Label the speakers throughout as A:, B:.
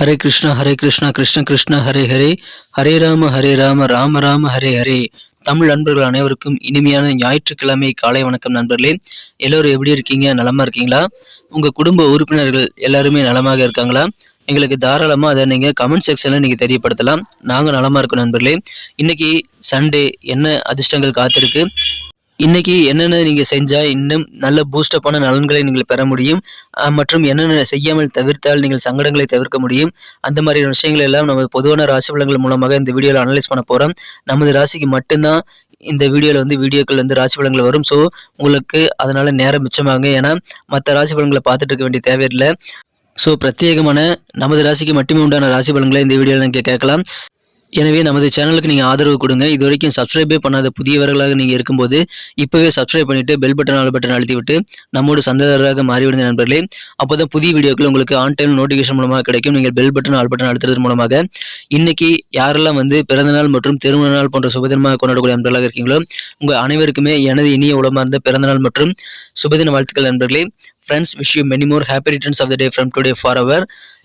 A: ஹரே கிருஷ்ணா ஹரே கிருஷ்ணா கிருஷ்ண கிருஷ்ண ஹரே ஹரே. ஹரே ராம ஹரே ராம ராம ராம ஹரே ஹரே. தமிழ் நண்பர்கள் அனைவருக்கும் இனிமையான ஞாயிற்றுக்கிழமை காலை வணக்கம் நண்பர்களே. எல்லோரும் எப்படி இருக்கீங்க? நலமா இருக்கீங்களா? உங்க குடும்ப உறுப்பினர்கள் எல்லாருமே நலமாக இருக்காங்களா? எங்களுக்கு தாராளமாக அதை நீங்கள் கமெண்ட் செக்ஷனில் நீங்கள் தெரியப்படுத்தலாம். நாங்கள் நலமாக இருக்கோம் நண்பர்களே. இன்னைக்கு சண்டே என்ன அதிர்ஷ்டங்கள் காத்திருக்கு? இன்னைக்கு என்னென்ன நீங்கள் செஞ்சால் இன்னும் நல்ல பூஸ்டப்பான நலன்களை நீங்கள் பெற முடியும். மற்றும் என்னென்ன செய்யாமல் தவிர்த்தால் நீங்கள் சங்கடங்களை தவிர்க்க முடியும். அந்த மாதிரியான விஷயங்கள் எல்லாம் நம்ம பொதுவான ராசி பலன்கள் மூலமாக இந்த வீடியோவில் அனலைஸ் பண்ண போகிறோம் நமது ராசிக்கு மட்டும்தான் இந்த வீடியோவில் வந்து வீடியோக்கள் வந்து ராசி பலன்கள் வரும். ஸோ உங்களுக்கு அதனால் நேரம் மிச்சமாகுங்க ஏன்னா மற்ற ராசி பலன்களை பார்த்துட்டு இருக்க வேண்டிய தேவையில்லை. ஸோ பிரத்யேகமான நமது ராசிக்கு மட்டுமே உண்டான ராசி பலன்களை இந்த வீடியோவில் நீங்கள் கேட்கலாம். எனவே நமது சேனலுக்கு நீங்கள் ஆதரவு கொடுங்க. இது வரைக்கும் சப்ஸ்கிரைபே பண்ணாத புதியவர்களாக நீங்கள் இருக்கும்போது இப்போவே சப்ஸ்கிரைப் பண்ணிவிட்டு பெல் பட்டன் ஆல் பட்டன் அழுத்தி விட்டு நம்மோடு சந்ததாரராக மாறிவிடுங்க நண்பர்களே. அப்போ தான் புதிய வீடியோக்கள் உங்களுக்கு ஆன் டைம் நோட்டிஃபிகேஷன் மூலமாக கிடைக்கும். நீங்கள் பெல் பட்டன் ஆல் பட்டன் அழுத்துறது மூலமாக. இன்றைக்கி யாரெல்லாம் வந்து பிறந்தநாள் மற்றும் திருமண நாள் போன்ற சுபதினமாக கொண்டாடக்கூடிய நண்பர்களாக இருக்கீங்களோ உங்கள் அனைவருக்குமே எனது இனிய உளமார்ந்த பிறந்தநாள் மற்றும் சுபதின வாழ்த்துக்கள் நண்பர்களே. Friends wish you many more happy returns of the day from today for அவர்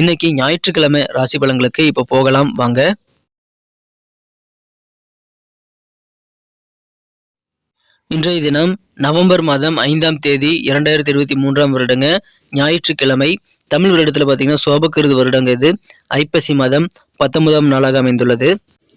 A: இன்னைக்கு ஞாயிற்றுக்கிழமை ராசி பலன்களுக்கு இப்போ போகலாம். வாங்க. இன்றைய தினம் நவம்பர் மாதம் ஐந்தாம் தேதி இரண்டாயிரத்தி இருபத்தி மூன்றாம் வருடங்க ஞாயிற்றுக்கிழமை. தமிழ் வருடத்தில் பார்த்தீங்கன்னா சோபக்கிருது வருடங்க இது. ஐப்பசி மாதம் பத்தொன்பதாம் நாளாக அமைந்துள்ளது.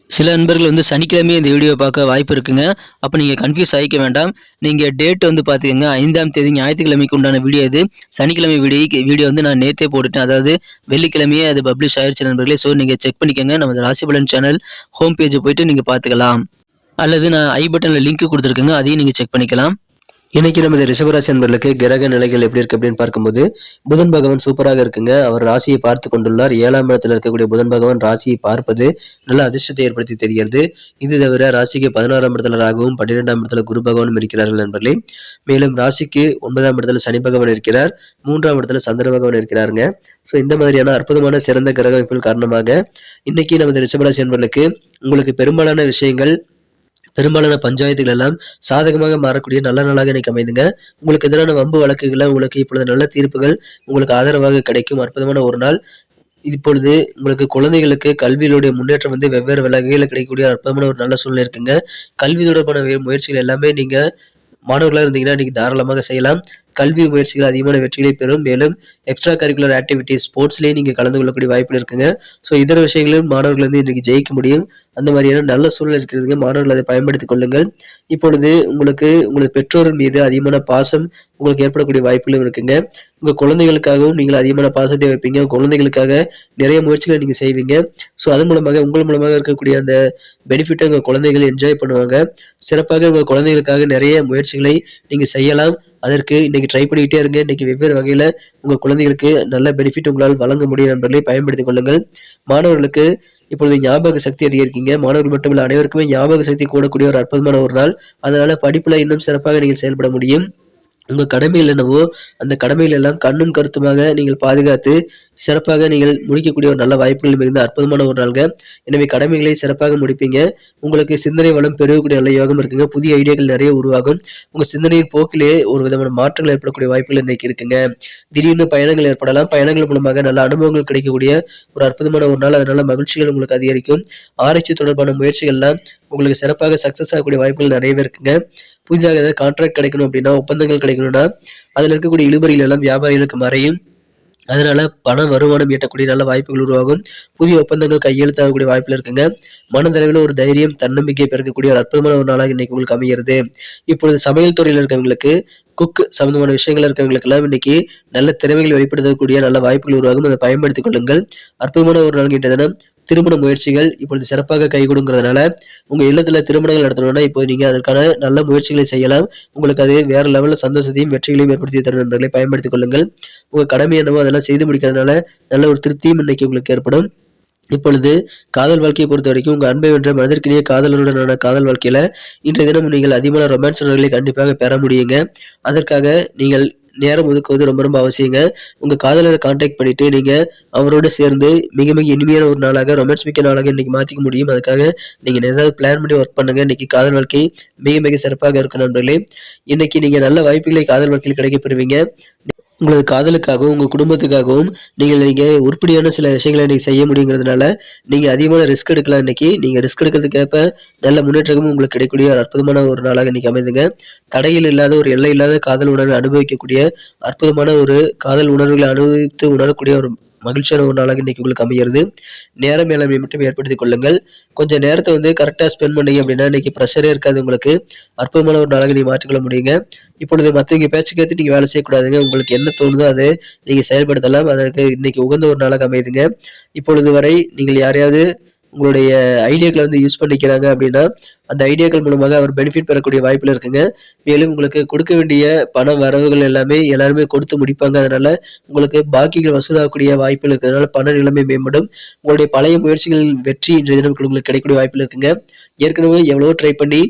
A: சில நண்பர்கள் வந்து சனிக்கிழமையே இந்த வீடியோ பார்க்க வாய்ப்பு இருக்குங்க. அப்போ நீங்கள் கன்ஃபியூஸ் ஆகிக்க வேண்டாம். நீங்கள் டேட் வந்து பார்த்துக்கங்க ஐந்தாம் தேதி ஞாயிற்றுக்கிழமைக்கு உண்டான வீடியோ இது. சனிக்கிழமை வீடியோ வீடியோ வந்து நான் நேற்றே போட்டுட்டேன். அதாவது வெள்ளிக்கிழமையே அது பப்ளிஷ் ஆயிடுச்சு நண்பர்களே. ஸோ நீங்கள் செக் பண்ணிக்கோங்க. நமது ராசிபலன் சேனல் ஹோம் பேஜை போயிட்டு நீங்கள் பார்த்துக்கலாம். அல்லது நான் ஐ பட்டனில் லிங்க் கொடுத்துருக்கேங்க அதையும் நீங்கள் செக் பண்ணிக்கலாம். இன்னைக்கு நமது ரிஷபராசி அன்பர்களுக்கு கிரக நிலைகள் எப்படி இருக்கு அப்படின்னு பார்க்கும்போது புதன் பகவான் சூப்பராக இருக்குங்க. அவர் ராசியை பார்த்து கொண்டுள்ளார். ஏழாம் இடத்துல இருக்கக்கூடிய புதன் பகவான் ராசியை பார்ப்பது நல்ல அதிர்ஷ்டத்தை ஏற்படுத்தி தெரிகிறது. இது தவிர ராசிக்கு பதினாறாம் இடத்துல ராகவும் பன்னிரெண்டாம் இடத்துல குரு பகவானும் இருக்கிறார்கள் நண்பர்களே. மேலும் ராசிக்கு ஒன்பதாம் இடத்துல சனி பகவான் இருக்கிறார். மூன்றாம் இடத்துல சந்திர பகவான் இருக்கிறாருங்க. ஸோ இந்த மாதிரியான அற்புதமான சிறந்த கிரக அமைப்புகள் காரணமாக இன்னைக்கு நமது ரிஷபராசி அன்பர்களுக்கு உங்களுக்கு பெரும்பாலான விஷயங்கள் பெரும்பாலான பஞ்சாயத்துகள் எல்லாம் சாதகமாக மாறக்கூடிய நல்ல நாளாக எனக்கு அமைதுங்க. உங்களுக்கு எதிரான வம்பு வழக்குகளை உங்களுக்கு இப்பொழுது நல்ல தீர்ப்புகள் உங்களுக்கு ஆதரவாக கிடைக்கும். அற்புதமான ஒரு நாள். இப்பொழுது உங்களுக்கு குழந்தைகளுக்கு கல்வியிலுடைய முன்னேற்றம் வந்து வெவ்வேறு வகையில் கிடைக்கக்கூடிய அற்புதமான ஒரு நல்ல சூழ்நிலை இருக்குங்க. கல்வி தொடர்பான முயற்சிகள் எல்லாமே நீங்கள் மாணவர்களாக இருந்தீங்கன்னா நீங்கள் தாராளமாக செய்யலாம். கல்வி முயற்சிகள் அதிகமான வெற்றிகளை பெறும். மேலும் எக்ஸ்ட்ரா கரிக்குலர் ஆக்டிவிட்டிஸ் ஸ்போர்ட்ஸ்லேயே நீங்கள் கலந்து கொள்ளக்கூடிய வாய்ப்பு இருக்குங்க. ஸோ இதர விஷயங்களிலும் மாணவர்கள் வந்து இன்றைக்கு ஜெயிக்க முடியும். அந்த மாதிரியான நல்ல சூழ்நிலை இருக்கிறதுங்க மாணவர்கள் அதை பயன்படுத்திக் கொள்ளுங்கள். இப்பொழுது உங்களுக்கு உங்களது பெற்றோர் மீது அதிகமான பாசம் உங்களுக்கு ஏற்படக்கூடிய வாய்ப்புகளும் இருக்குங்க. உங்கள் குழந்தைகளுக்காகவும் நீங்கள் அதிகமான பாசத்தை வைப்பீங்க. குழந்தைகளுக்காக நிறைய முயற்சிகளை நீங்கள் செய்வீங்க. ஸோ அதன் மூலமாக உங்கள் மூலமாக இருக்கக்கூடிய அந்த பெனிஃபிட்டை உங்கள் குழந்தைகள் என்ஜாய் பண்ணுவாங்க. சிறப்பாக உங்கள் குழந்தைகளுக்காக நிறைய முயற்சிகளை நீங்கள் செய்யலாம். அதற்கு இன்னைக்கு ட்ரை பண்ணிக்கிட்டே இருங்க. இன்னைக்கு வெவ்வேறு வகையில் உங்கள் குழந்தைகளுக்கு நல்ல பெனிஃபிட் உங்களால் வழங்க முடியும் நண்பர்களை பயன்படுத்திக் கொள்ளுங்கள். மாணவர்களுக்கு இப்பொழுது ஞாபக சக்தி அதிகரிக்கீங்க. மாணவர்கள் மட்டுமல்ல அனைவருக்குமே ஞாபக சக்தி கூடக்கூடிய ஒரு அற்புதமான ஒரு நாள். அதனால படிப்புல இன்னும் சிறப்பாக நீங்கள் செயல்பட முடியும். உங்க கடமைகள் என்னவோ அந்த கடமைகள் எல்லாம் கண்ணும் கருத்துமாக நீங்கள் பாதுகாத்து சிறப்பாக நீங்கள் முடிக்கக்கூடிய ஒரு நல்ல வாய்ப்புகள் மிகுந்த அற்புதமான ஒரு நாள்ங்க. எனவே கடமைகளை சிறப்பாக முடிப்பீங்க. உங்களுக்கு சிந்தனை வளம் பெருகக்கூடிய நல்ல யோகம் இருக்குங்க. புதிய ஐடியாக்கள் நிறைய உருவாகும். உங்க சிந்தனையின் போக்கிலே ஒரு விதமான மாற்றங்கள் ஏற்படக்கூடிய வாய்ப்புகள் இன்னைக்கு இருக்குங்க. திடீர்னு பயணங்கள் ஏற்படலாம். பயணங்கள் மூலமாக நல்ல அனுபவங்கள் கிடைக்கக்கூடிய ஒரு அற்புதமான ஒரு நாள். அதனால மகிழ்ச்சிகள் உங்களுக்கு அதிகரிக்கும். ஆராய்ச்சி தொடர்பான முயற்சிகள்லாம் உங்களுக்கு சிறப்பாக சக்சஸ் ஆகக்கூடிய வாய்ப்புகள் நிறையவே இருக்குங்க. புதிதாக ஏதாவது கான்ட்ராக்ட் கிடைக்கணும் அப்படின்னா ஒப்பந்தங்கள் கிடைக்கணும்னா அதில் இருக்கக்கூடிய இழுபறிகள் எல்லாம் வியாபாரிகளுக்கு மறையும். அதனால பண வருமானம் ஈட்டக்கூடிய நல்ல வாய்ப்புகள் உருவாகும். புதிய ஒப்பந்தங்கள் கையெழுத்தாகக்கூடிய வாய்ப்புல இருக்குங்க. மனதளவில் ஒரு தைரியம் தன்னம்பிக்கை பெருக்கக்கூடிய ஒரு அற்புதமான ஒரு நாளாக இன்னைக்கு உங்களுக்கு அமைகிறது இப்பொழுது சமையல் துறையில் இருக்கவங்களுக்கு குக் சம்பந்தமான விஷயங்கள் இருக்கவங்களுக்கெல்லாம் இன்னைக்கு நல்ல திறமைகள் வெளிப்படுத்தக்கூடிய நல்ல வாய்ப்புகள் உருவாகும். அதை பயன்படுத்திக் கொள்ளுங்கள். அற்புதமான ஒரு நாள் இன்றைய தினம். திருமண முயற்சிகள் இப்பொழுது சிறப்பாக கைகொடுங்கிறதுனால உங்க இல்லத்துல திருமணங்கள் நடத்தணும்னா இப்போ நீங்க அதற்கான நல்ல முயற்சிகளை செய்யலாம். உங்களுக்கு அது வேற லெவல்ல சந்தோஷத்தையும் வெற்றிகளையும் ஏற்படுத்தி தரும் நண்பர்களை பயன்படுத்திக் கொள்ளுங்கள். உங்க கடமை என்னவோ அதெல்லாம் செய்து முடிக்கிறதுனால நல்ல ஒரு திருப்தியும் இன்னைக்கு உங்களுக்கு ஏற்படும். இப்பொழுது காதல் வாழ்க்கையை பொறுத்த வரைக்கும் உங்க அன்பை வென்ற மனதிற்கினிய காதலனுடனான காதல் வாழ்க்கையில இன்றைய தினம் நீங்கள் அதிகமான ரொமான்ஸ் உணர்வுகளை கண்டிப்பாக பெற முடியுங்க. அதற்காக நீங்கள் நேரம் ஒதுக்குவது ரொம்ப ரொம்ப அவசியங்க. உங்க காதலரை கான்டாக்ட் பண்ணிட்டு நீங்க அவரோட சேர்ந்து மிக மிக இனிமையான ஒரு நாளாக ரொமான்ஸ் மிக்க நாளாக இன்னைக்கு மாத்திக்க முடியும். அதுக்காக நீங்க ஏதாவது பிளான் பண்ணி ஒர்க் பண்ணுங்க. இன்னைக்கு காதல் வாழ்க்கை மிக மிக சிறப்பாக இருக்கும் நண்பர்களே. இன்னைக்கு நீங்க நல்ல வாய்ப்புகளை காதல் வாழ்க்கையில் கிடைக்கப்படுவீங்க உங்களது காதலுக்காகவும் உங்கள் குடும்பத்துக்காகவும் நீங்கள் நீங்கள் உருப்படியான சில விஷயங்களை இன்றைக்கி செய்ய முடியுங்கிறதுனால நீங்கள் அதிகமான ரிஸ்க் எடுக்கலாம் இன்றைக்கி நீங்கள் ரிஸ்க் எடுக்கிறதுக்கேற்ப நல்ல முன்னேற்றமும் உங்களுக்கு கிடைக்கக்கூடிய ஒரு அற்புதமான ஒரு நாளாக இன்றைக்கி அமைதுங்க தடையில் இல்லாத ஒரு எல்லை இல்லாத காதல் உணர்வை அனுபவிக்கக்கூடிய அற்புதமான ஒரு காதல் உணர்வுகளை அனுபவித்து உணரக்கூடிய ஒரு மகிழ்ச்சியான ஒரு நாளாக இன்னைக்கு உங்களுக்கு அமைகிறது நேரம் மேலாண்மை மட்டும் ஏற்படுத்திக் கொள்ளுங்கள். கொஞ்சம் நேரத்தை வந்து கரெக்டாக ஸ்பெண்ட் பண்ணீங்க அப்படின்னா இன்னைக்கு ப்ரெஷரே இருக்காது உங்களுக்கு. அற்புதமான ஒரு நாளாக நீங்கள் மாற்றிக்கொள்ள முடியுங்க. இப்பொழுது மற்றவங்க பேச்சு கேட்டு நீங்கள் வேலை செய்யக்கூடாதுங்க உங்களுக்கு என்ன தோணுதோ அதை நீங்கள் செயல்படுத்தலாம். அதற்கு இன்னைக்கு உகந்த ஒரு நாளாக அமையுதுங்க. இப்பொழுது வரை நீங்கள் யாரையாவது உங்களுடைய ஐடியாக்களை வந்து யூஸ் பண்ணிக்கிறாங்க அப்படின்னா அந்த ஐடியாக்கள் மூலமாக அவர் பெனிஃபிட் பெறக்கூடிய வாய்ப்பில் இருக்குங்க. மேலும் உங்களுக்கு கொடுக்க வேண்டிய பண வரவுகள் எல்லாமே எல்லாருமே கொடுத்து முடிப்பாங்க. அதனால உங்களுக்கு பாக்கிகள் வசூலாகக்கூடிய வாய்ப்புகள் இருக்கிறதுனால பண நிலைமை மேம்படும். உங்களுடைய பழைய முயற்சிகளின் வெற்றி இன்றைய தினம் உங்களுக்கு கிடைக்கக்கூடிய வாய்ப்புகள் இருக்குங்க. ஏற்கனவே எவ்வளவோ ட்ரை பண்ணி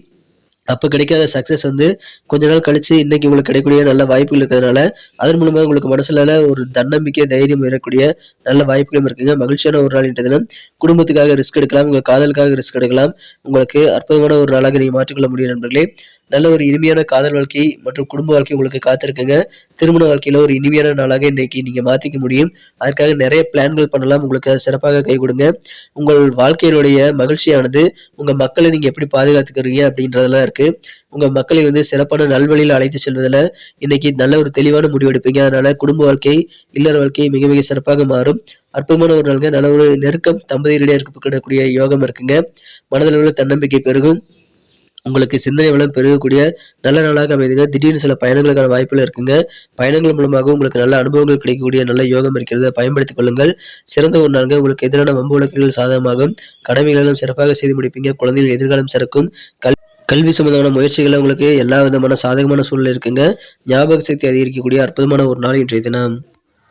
A: அப்போ கிடைக்காத சக்ஸஸ் வந்து கொஞ்ச நாள் கழிச்சு இன்னைக்கு உங்களுக்கு கிடைக்கக்கூடிய நல்ல வாய்ப்புகள் இருக்கிறதுனால அதன் மூலமாக உங்களுக்கு மனசுல ஒரு தன்னம்பிக்கை தைரியம் இருக்கக்கூடிய நல்ல வாய்ப்புகளும் இருக்குங்க. மகிழ்ச்சியான ஒரு நாள் இன்றைய தினம். குடும்பத்துக்காக ரிஸ்க் எடுக்கலாம் உங்கள் காதலுக்காக ரிஸ்க் எடுக்கலாம். உங்களுக்கு அற்புதமான ஒரு நாளாக நீங்கள் மாற்றிக்கொள்ள முடியும் நண்பர்களே. நல்ல ஒரு இனிமையான காதல் வாழ்க்கை மற்றும் குடும்ப வாழ்க்கை உங்களுக்கு காத்திருக்குங்க. திருமண வாழ்க்கையில ஒரு இனிமையான நாளாக இன்னைக்கு நீங்க மாத்திக்க முடியும். அதற்காக நிறைய பிளான்கள் பண்ணலாம். உங்களுக்கு சிறப்பாக கை கொடுங்க. உங்கள் வாழ்க்கையினுடைய மகிழ்ச்சியானது உங்க மக்களை நீங்க எப்படி பாதுகாத்துக்கிறீங்க அப்படின்றதெல்லாம் இருக்கு. உங்க மக்களை வந்து சிறப்பான நல்வழியில் அழைத்து செல்வதில் இன்னைக்கு நல்ல ஒரு தெளிவான முடிவெடுப்பீங்க. அதனால் அதனால குடும்ப வாழ்க்கை இல்லற வாழ்க்கை மிக மிக சிறப்பாக மாறும். அற்புதமான ஒரு நாளுங்க. நல்ல ஒரு நெருக்கம் தம்பதியிடையே இருக்கக்கூடிய யோகம் இருக்குங்க. மனதில் உள்ள தன்னம்பிக்கை பெருகும். உங்களுக்கு சிந்தனை வளம் பெருகக்கூடிய நல்ல நாளாக அமைதுங்க திடீர்னு சில பயணங்களுக்கான வாய்ப்புகள் இருக்குங்க. பயணங்கள் மூலமாக உங்களுக்கு நல்ல அனுபவங்கள் கிடைக்கக்கூடிய நல்ல யோகம் இருக்கிறது பயன்படுத்திக் கொள்ளுங்கள். சிறந்த ஒரு நாள்கள் உங்களுக்கு எதிரான வம்பு வழக்குகள் சாதகமாகும். கடமைகளெல்லாம் சிறப்பாக செய்து முடிப்பீங்க. குழந்தைகள் எதிர்காலம் சிறக்கும். கல் கல்வி சம்பந்தமான முயற்சிகளில் உங்களுக்கு எல்லா விதமான சாதகமான சூழ்நிலை இருக்குங்க. ஞாபக சக்தி அதிகரிக்கக்கூடிய அற்புதமான ஒரு நாள் இன்றைய தினம்.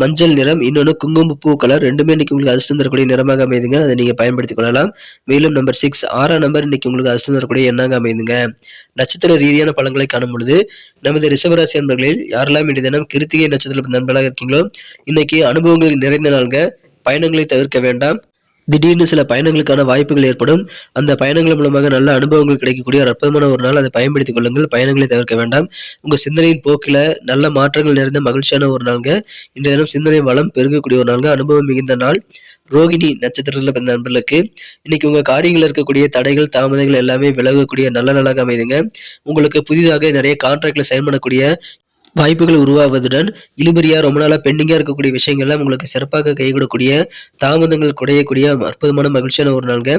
A: மஞ்சள் நிறம் இன்னொன்று குங்குமப்பூ கலர் ரெண்டுமே இன்னைக்கு உங்களுக்கு அதிர்ஷ்டம் தரக்கூடிய நிறமாக அமைதுங்க அதை நீங்கள் பயன்படுத்திக் கொள்ளலாம். மேலும் நம்பர் சிக்ஸ் ஆறாம் நம்பர் இன்னைக்கு உங்களுக்கு அதிர்ஷ்டம் தரக்கூடிய எண்ணாக அமைதுங்க நட்சத்திர ரீதியான பழங்களை காணும் பொழுது நமது ரிஷபராசி நண்பர்களில் யாரெல்லாம் இன்றைய தினம் கிருத்திகை நட்சத்திர நண்பர்களாக இருக்கீங்களோ இன்னைக்கு அனுபவங்கள் நிறைந்த நாள்கள் பயணங்களை தவிர்க்க வேண்டாம். திடீர்னு சில பயணங்களுக்கான வாய்ப்புகள் ஏற்படும். அந்த பயணங்கள் மூலமாக நல்ல அனுபவங்கள் கிடைக்கக்கூடிய ஒரு அற்புதமான ஒரு நாள். அதை பயன்படுத்திக் கொள்ளுங்கள். பயணங்களை தவிர்க்க வேண்டாம். உங்க சிந்தனையின் போக்கில நல்ல மாற்றங்கள் நிறைந்த மகிழ்ச்சியான ஒரு நாள்ங்க. இந்த தினம் சிந்தனை வளம் பெருகக்கூடிய ஒரு நாள்ங்க. அனுபவம் மிகுந்த நாள். ரோகிணி நட்சத்திரத்தில் பிறந்த நண்பர்களுக்கு இன்னைக்கு உங்க காரியங்கள் இருக்கக்கூடிய தடைகள் தாமதங்கள் எல்லாமே விலகக்கூடிய நல்ல நாளாக அமைதுங்க. உங்களுக்கு புதிதாக நிறைய கான்ட்ராக்ட்ல சைன் பண்ணக்கூடிய வாய்ப்புகள் உருவாவதுடன் இழுபறியாக ரொம்ப நாளாக பெண்டிங்காக இருக்கக்கூடிய விஷயங்கள்லாம் உங்களுக்கு சிறப்பாக கைகூடக்கூடிய தாமதங்கள் குறையக்கூடிய அற்புதமான மகிழ்ச்சியான ஒரு நாள்ங்க.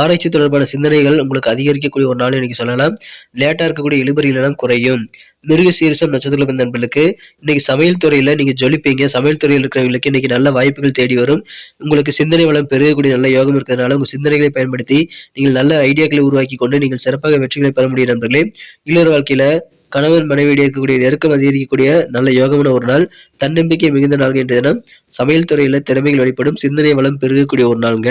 A: ஆராய்ச்சி தொடர்பான சிந்தனைகள் உங்களுக்கு அதிகரிக்கக்கூடிய ஒரு நாள் இன்னைக்கு சொல்லலாம். லேட்டாக இருக்கக்கூடிய இழுபறிகள் எல்லாம் குறையும். மிருக சீரசம் நட்சத்திரம் நண்பர்களுக்கு இன்னைக்கு சமையல் துறையில் நீங்கள் ஜொலிப்பீங்க. சமையல் துறையில் இருக்கிறவங்களுக்கு இன்னைக்கு நல்ல வாய்ப்புகள் தேடி வரும். உங்களுக்கு சிந்தனை வளம் பெருகக்கூடிய நல்ல யோகம் இருக்கிறதுனால உங்கள் சிந்தனைகளை பயன்படுத்தி நீங்கள் நல்ல ஐடியாக்களை உருவாக்கி கொண்டு நீங்கள் சிறப்பாக வெற்றிகளை பெற முடியும் நண்பர்களே. இல்லற வாழ்க்கையில் கணவன் மனைவியிடையே இருக்கக்கூடிய நெருக்கம் அதிகரிக்கக்கூடிய நல்ல யோகமான ஒரு நாள் தன்னம்பிக்கை மிகுந்த நாள் என்ற தினம் சமையல் துறையில் திறமைகள் வெளிப்படும் சிந்தனை வளம் பெருகக்கூடிய ஒரு நாளுங்க.